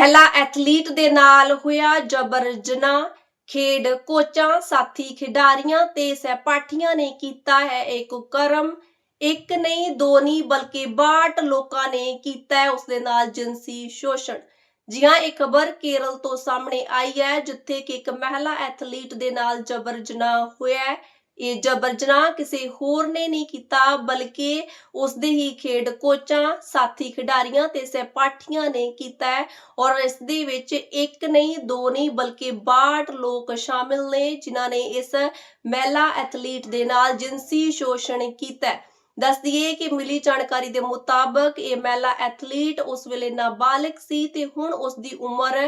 ਮਹਿਲਾ ਐਥਲੀਟ ਦੇ ਨਾਲ ਹੋਇਆ ਜਬਰ ਜਨਾਹ ਖੇਡ। ਕੋਚਾਂ, ਸਾਥੀ, ਖਿਡਾਰੀਆਂ ਤੇ ਸਹਿਪਾਠੀਆਂ ਨੇ ਕੀਤਾ ਹੈ ਇੱਕ ਕਰਮ। ਇੱਕ ਨਹੀਂ, ਦੋ ਨਹੀਂ, ਬਲਕਿ 62 ਲੋਕਾਂ ਨੇ ਕੀਤਾ ਹੈ ਉਸ ਦੇ ਨਾਲ ਜਿੰਸੀ ਸ਼ੋਸ਼ਣ। ਜੀ ਹਾਂ ਇਹ ਖਬਰ ਕੇਰਲ ਤੋਂ ਸਾਹਮਣੇ ਆਈ ਹੈ, ਜਿੱਥੇ ਕਿ ਇੱਕ ਮਹਿਲਾ ਐਥਲੀਟ ਦੇ ਨਾਲ ਜਬਰ ਜਨਾਹ ਹੋਇਆ ਹੈ। ਇਹ ਜਬਰ ਜਨਾਹ ਕਿਸੇ ਹੋਰ ਨੇ ਨਹੀਂ ਕੀਤਾ, ਬਲਕਿ ਉਸ ਦੇ ਹੀ ਖੇਡ ਕੋਚਾਂ, ਸਾਥੀ ਖਿਡਾਰੀਆਂ ਤੇ ਸਹਿਪਾਠੀਆਂ ਨੇ ਕੀਤਾ ਹੈ ਔਰ ਇਸ ਦੇ ਵਿੱਚ ਇੱਕ ਨਹੀਂ, ਦੋ ਨਹੀਂ, ਬਲਕਿ 62 ਲੋਕ ਸ਼ਾਮਿਲ ਨੇ ਜਿਨ੍ਹਾਂ ਨੇ ਇਸ ਮਹਿਲਾ ਐਥਲੀਟ ਦੇ ਨਾਲ ਜਿੰਸੀ ਸ਼ੋਸ਼ਣ ਕੀਤਾ ਹੈ। ਦੱਸ ਦਈਏ ਕਿ ਮਿਲੀ ਜਾਣਕਾਰੀ ਦੇ ਮੁਤਾਬਕ ਇਹ ਮਹਿਲਾ ਐਥਲੀਟ ਉਸ ਵੇਲੇ ਨਾਬਾਲਗ ਸੀ ਤੇ ਹੁਣ ਉਸ ਦੀ ਉਮਰ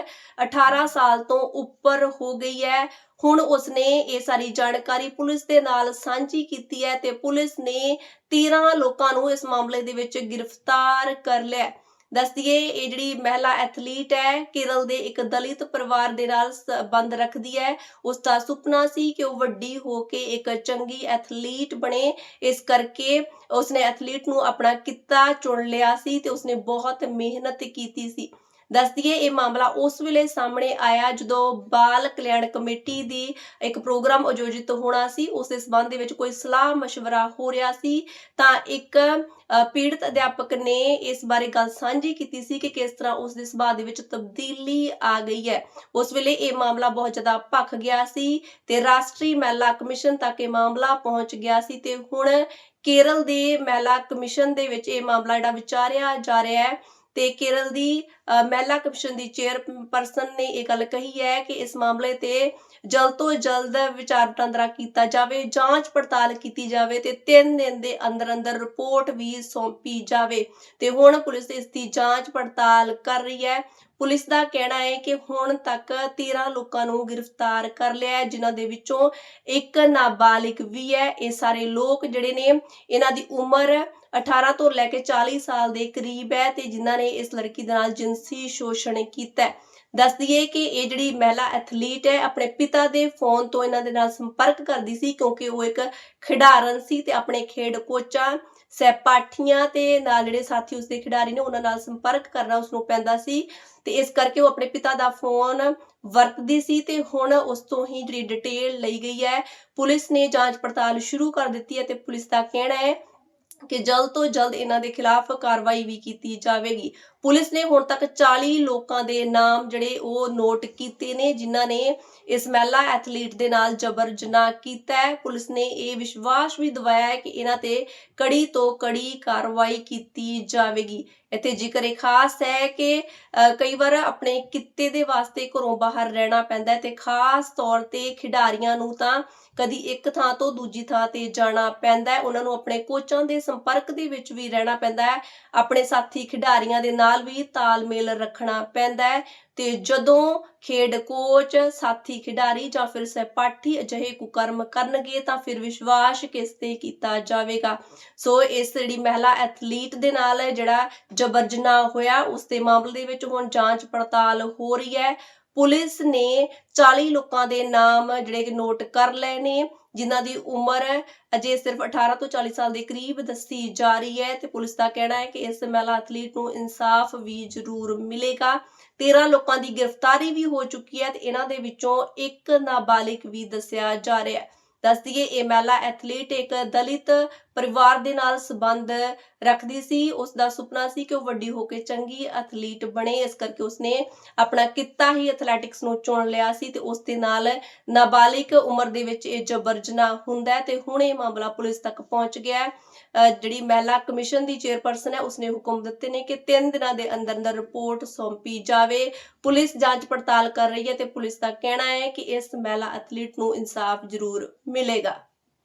18 ਸਾਲ ਤੋਂ ਉੱਪਰ ਹੋ ਗਈ ਹੈ। ਹੁਣ ਉਸਨੇ ਇਹ ਸਾਰੀ ਜਾਣਕਾਰੀ ਪੁਲਿਸ ਦੇ ਨਾਲ ਸਾਂਝੀ ਕੀਤੀ ਹੈ ਤੇ ਪੁਲਿਸ ਨੇ 13 ਲੋਕਾਂ ਨੂੰ ਇਸ ਮਾਮਲੇ ਦੇ ਵਿੱਚ ਗ੍ਰਿਫਤਾਰ ਕਰ ਲਿਆ ਦੱਸ ਦਈਏ, ਇਹ ਜਿਹੜੀ ਮਹਿਲਾ ਐਥਲੀਟ ਹੈ, ਕੇਰਲ ਦੇ ਇੱਕ ਦਲਿਤ ਪਰਿਵਾਰ ਦੇ ਨਾਲ ਸੰਬੰਧ ਰੱਖਦੀ ਹੈ। ਉਸ ਦਾ ਸੁਪਨਾ ਸੀ ਕਿ ਉਹ ਵੱਡੀ ਹੋ ਕੇ ਇੱਕ ਚੰਗੀ ਐਥਲੀਟ ਬਣੇ। ਇਸ ਕਰਕੇ ਉਸਨੇ ਐਥਲੀਟ ਨੂੰ ਆਪਣਾ ਕਿੱਤਾ ਚੁਣ ਲਿਆ ਸੀ ਤੇ ਉਸਨੇ ਬਹੁਤ ਮਿਹਨਤ ਕੀਤੀ ਸੀ। ਦੱਸਦੀਏ ਇਹ ਮਾਮਲਾ ਉਸ ਵੇਲੇ ਸਾਹਮਣੇ ਆਇਆ ਜਦੋਂ ਬਾਲ ਕਲਿਆਣ ਕਮੇਟੀ ਦੀ ਇੱਕ ਪ੍ਰੋਗਰਾਮ ਆਯੋਜਿਤ ਹੋਣਾ ਸੀ। ਉਸ ਦੇ ਸਬੰਧ ਦੇ ਵਿੱਚ ਕੋਈ ਸਲਾਹ مشਵਰਾ ਹੋ ਰਿਹਾ ਸੀ। ਤਾਂ ਇੱਕ ਪੀੜਤ ਅਧਿਆਪਕ ਨੇ ਇਸ ਬਾਰੇ ਗੱਲ ਸਾਂਝੀ ਕੀਤੀ ਸੀ ਕਿ ਕਿਸ ਤਰ੍ਹਾਂ ਉਸ ਦੇ ਸੁਭਾਅ ਦੇ ਵਿੱਚ ਤਬਦੀਲੀ ਆ ਗਈ ਹੈ। ਉਸ ਵੇਲੇ ਇਹ ਮਾਮਲਾ ਬਹੁਤ ਜ਼ਿਆਦਾ ਭੱਖ ਗਿਆ ਸੀ ਤੇ ਰਾਸ਼ਟਰੀ ਮਹਿਲਾ ਕਮਿਸ਼ਨ ਤੱਕ ਇਹ ਮਾਮਲਾ ਪਹੁੰਚ ਗਿਆ ਸੀ ਤੇ ਹੁਣ ਕੇਰਲ ਦੇ ਮਹਿਲਾ ਕਮਿਸ਼ਨ ਦੇ ਵਿੱਚ ਇਹ ਮਾਮਲਾ ਜਿਹੜਾ ਵਿਚਾਰਿਆ ਜਾ ਰਿਹਾ ਹੈ। ਤੇ ਕੇਰਲ ਦੀ ਮਹਿਲਾ ਕਮਿਸ਼ਨ ਦੀ ਚੇਅਰਪਰਸਨ ਨੇ ਇਹ ਗੱਲ ਕਹੀ ਹੈ ਕਿ ਇਸ ਮਾਮਲੇ ਤੇ ਜਲਦ ਤੋਂ ਜਲਦ ਵਿਚਾਰ ਵਟਾਂਦਰਾ ਕੀਤਾ ਜਾਵੇ, ਜਾਂਚ ਪੜਤਾਲ ਕੀਤੀ ਜਾਵੇ ਤੇ 3 ਦਿਨ ਦੇ ਅੰਦਰ ਅੰਦਰ ਰਿਪੋਰਟ ਵੀ ਸੌਂਪੀ ਜਾਵੇ। ਤੇ ਹੁਣ ਪੁਲਿਸ ਇਸ ਦੀ ਜਾਂਚ ਪੜਤਾਲ ਕਰ ਰਹੀ ਹੈ। ਪੁਲਿਸ ਦਾ ਕਹਿਣਾ ਹੈ ਕਿ ਹੁਣ ਤੱਕ 13 ਲੋਕਾਂ ਨੂੰ ਗ੍ਰਿਫਤਾਰ ਕਰ ਲਿਆ ਹੈ, ਜਿਨ੍ਹਾਂ ਦੇ ਵਿੱਚੋਂ ਇੱਕ ਨਾਬਾਲਿਗ ਵੀ ਹੈ। ਇਹ ਸਾਰੇ ਲੋਕ ਜਿਹੜੇ ਨੇ, ਇਹਨਾਂ ਦੀ ਉਮਰ 18 ਤੋਂ ਲੈ ਕੇ 40 ਸਾਲ ਦੇ ਕਰੀਬ ਹੈ ਤੇ ਜਿਨ੍ਹਾਂ ਨੇ ਇਸ ਲੜਕੀ ਦੇ ਨਾਲ ਜਿਨਸੀ ਸ਼ੋਸ਼ਣ ਕੀਤਾ ਹੈ। ਦੱਸ ਦਈਏ ਕਿ ਇਹ ਜਿਹੜੀ ਮਹਿਲਾ ਐਥਲੀਟ ਹੈ, ਆਪਣੇ ਪਿਤਾ ਦੇ ਫੋਨ ਤੋਂ ਇਹਨਾਂ ਦੇ ਨਾਲ ਸੰਪਰਕ ਕਰਦੀ ਸੀ ਕਿਉਂਕਿ ਉਹ ਇੱਕ ਖਿਡਾਰਨ ਸੀ ਤੇ ਆਪਣੇ ਖੇਡ ਕੋਚਾਂ ਸਹਿਪਾਠੀਆਂ ਤੇ ਨਾਲ ਜਿਹੜੇ ਸਾਥੀ ਉਸਦੇ ਖਿਡਾਰੀ ਨੇ, ਉਹਨਾਂ ਨਾਲ ਸੰਪਰਕ ਕਰਨਾ ਉਸਨੂੰ ਪੈਂਦਾ ਸੀ ਤੇ ਇਸ ਕਰਕੇ ਉਹ ਆਪਣੇ ਪਿਤਾ ਦਾ ਫੋਨ ਵਰਤਦੀ ਸੀ ਤੇ ਹੁਣ ਉਸ ਤੋਂ ਹੀ ਜਿਹੜੀ ਡਿਟੇਲ ਲਈ ਗਈ ਹੈ, ਪੁਲਿਸ ਨੇ ਜਾਂਚ ਪੜਤਾਲ ਸ਼ੁਰੂ ਕਰ ਦਿੱਤੀ ਹੈ ਤੇ ਪੁਲਿਸ ਦਾ ਕਹਿਣਾ ਹੈ ਕਿ ਜਲਦ ਤੋਂ ਜਲਦ ਇਹਨਾਂ ਦੇ ਖਿਲਾਫ ਕਾਰਵਾਈ ਵੀ ਕੀਤੀ ਜਾਵੇਗੀ। ਪੁਲਿਸ ਨੇ ਹੁਣ ਤੱਕ 40 ਲੋਕਾਂ ਦੇ ਨਾਮ ਜਿਹੜੇ ਉਹ ਨੋਟ ਕੀਤੇ ਨੇ, ਜਿਨ੍ਹਾਂ ਨੇ ਇਸ ਮਹਿਲਾ ਐਥਲੀਟ ਦੇ ਨਾਲ ਜਬਰ ਜਨਾਹ ਕੀਤਾ ਹੈ। ਪੁਲਿਸ ਨੇ ਇਹ ਵਿਸ਼ਵਾਸ ਵੀ ਦਿਵਾਇਆ ਹੈ ਕਿ ਇਹਨਾਂ ਤੇ ਕੜੀ ਤੋਂ ਕੜੀ ਕਾਰਵਾਈ ਕੀਤੀ ਜਾਵੇਗੀ। ਇੱਥੇ ਜ਼ਿਕਰ ਇਹ ਖਾਸ ਹੈ ਕਿ ਕਈ ਵਾਰ ਆਪਣੇ ਕਿੱਤੇ ਦੇ ਵਾਸਤੇ ਘਰੋਂ ਬਾਹਰ ਰਹਿਣਾ ਪੈਂਦਾ ਹੈ ਤੇ ਖਾਸ ਤੌਰ ਤੇ ਖਿਡਾਰੀਆਂ ਨੂੰ ਤਾਂ ਕਦੀ ਇੱਕ ਥਾਂ ਤੋਂ ਦੂਜੀ ਥਾਂ ਤੇ ਜਾਣਾ ਪੈਂਦਾ ਹੈ। ਉਹਨਾਂ ਨੂੰ ਆਪਣੇ ਕੋਚਾਂ ਦੇ ਸੰਪਰਕ ਦੇ ਵਿੱਚ ਵੀ ਰਹਿਣਾ ਪੈਂਦਾ ਹੈ। ਆਪਣੇ ਸਾਥੀ ਖਿਡਾਰੀਆਂ ਦੇ ਨਾਲ ਵੀ ਤਾਲਮੇਲ ਰੱਖਣਾ ਪੈਂਦਾ ਹੈ। ਤੇ ਜਦੋਂ ਖੇਡ ਕੋਚ, ਸਾਥੀ, ਖਿਡਾਰੀ ਜਾਂ ਫਿਰ ਸਹਿਪਾਠੀ ਅਜਿਹੇ ਕੁਕਰਮ ਕਰਨਗੇ ਤਾਂ ਫਿਰ ਵਿਸ਼ਵਾਸ ਕਿਸ ਤੇ ਕੀਤਾ ਜਾਵੇਗਾ? ਸੋ ਇਸ ਜਿਹੜੀ ਮਹਿਲਾ ਐਥਲੀਟ ਦੇ ਨਾਲ ਜਿਹੜਾ ਜਬਰ ਜਨਾਹ ਹੋਇਆ, ਉਸ ਦੇ ਮਾਮਲੇ ਦੇ ਵਿੱਚ ਹੁਣ ਜਾਂਚ ਪੜਤਾਲ ਹੋ ਰਹੀ ਹੈ। ਪੁਲਿਸ ਨੇ 40 ਲੋਕਾਂ ਦੇ ਨਾਮ ਜਿਹੜੇ ਕਿ ਨੋਟ ਕਰ ਲਏ ਨੇ। ਜਿਨ੍ਹਾਂ ਦੀ ਉਮਰ ਅਜੇ ਸਿਰਫ 18 ਤੋਂ 40 ਸਾਲ ਦੇ ਕਰੀਬ ਦੱਸੀ ਜਾ ਰਹੀ ਹੈ ਤੇ ਪੁਲਿਸ ਦਾ ਕਹਿਣਾ ਹੈ ਕਿ ਇਸ ਮਹਿਲਾ ਐਥਲੀਟ ਨੂੰ ਇਨਸਾਫ ਵੀ ਜ਼ਰੂਰ ਮਿਲੇਗਾ। 13 ਲੋਕਾਂ ਦੀ ਗ੍ਰਿਫਤਾਰੀ ਵੀ ਹੋ ਚੁੱਕੀ ਹੈ ਤੇ ਇਹਨਾਂ ਦੇ ਵਿੱਚੋਂ ਇੱਕ ਨਾਬਾਲਿਗ ਵੀ ਦੱਸਿਆ ਜਾ ਰਿਹਾ ਹੈ। ਦੱਸ ਦਈਏ, ਇਹ ਮਹਿਲਾ ਐਥਲੀਟ, ਇੱਕ ਦਲਿਤ ਪਰਿਵਾਰ ਦੇ ਨਾਲ ਸੰਬੰਧ ਰੱਖਦੀ ਸੀ। ਉਸ ਦਾ ਸੁਪਨਾ ਸੀ ਕਿ ਉਹ ਵੱਡੀ ਹੋ ਕੇ ਚੰਗੀ ਐਥਲੀਟ ਬਣੇ। ਇਸ ਕਰਕੇ ਉਸਨੇ ਆਪਣਾ ਕਿੱਤਾ ਹੀ ਐਥਲੈਟਿਕਸ ਨੂੰ ਚੁਣ ਲਿਆ ਸੀ ਤੇ ਉਸ ਦੇ ਨਾਲ ਨਾਬਾਲਿਗ ਉਮਰ ਦੇ ਵਿੱਚ ਇਹ ਜਬਰ ਹੁੰਦਾ ਤੇ ਹੁਣ ਇਹ ਮਾਮਲਾ ਪੁਲਿਸ ਤੱਕ ਪਹੁੰਚ ਗਿਆ ਹੈ। ਜਿਹੜੀ ਮਹਿਲਾ ਕਮਿਸ਼ਨ ਦੀ ਚੇਅਰਪਰਸਨ ਹੈ, ਉਸਨੇ ਹੁਕਮ ਦਿੱਤੇ ਨੇ ਕਿ 3 ਦਿਨਾਂ ਦੇ ਅੰਦਰ ਅੰਦਰ ਰਿਪੋਰਟ ਸੌਂਪੀ ਜਾਵੇ। ਪੁਲਿਸ ਜਾਂਚ ਪੜਤਾਲ ਕਰ ਰਹੀ ਹੈ ਤੇ ਪੁਲਿਸ ਦਾ ਕਹਿਣਾ ਹੈ ਕਿ ਇਸ ਮਹਿਲਾ ਐਥਲੀਟ ਨੂੰ ਇਨਸਾਫ ਜ਼ਰੂਰ ਮਿਲੇਗਾ।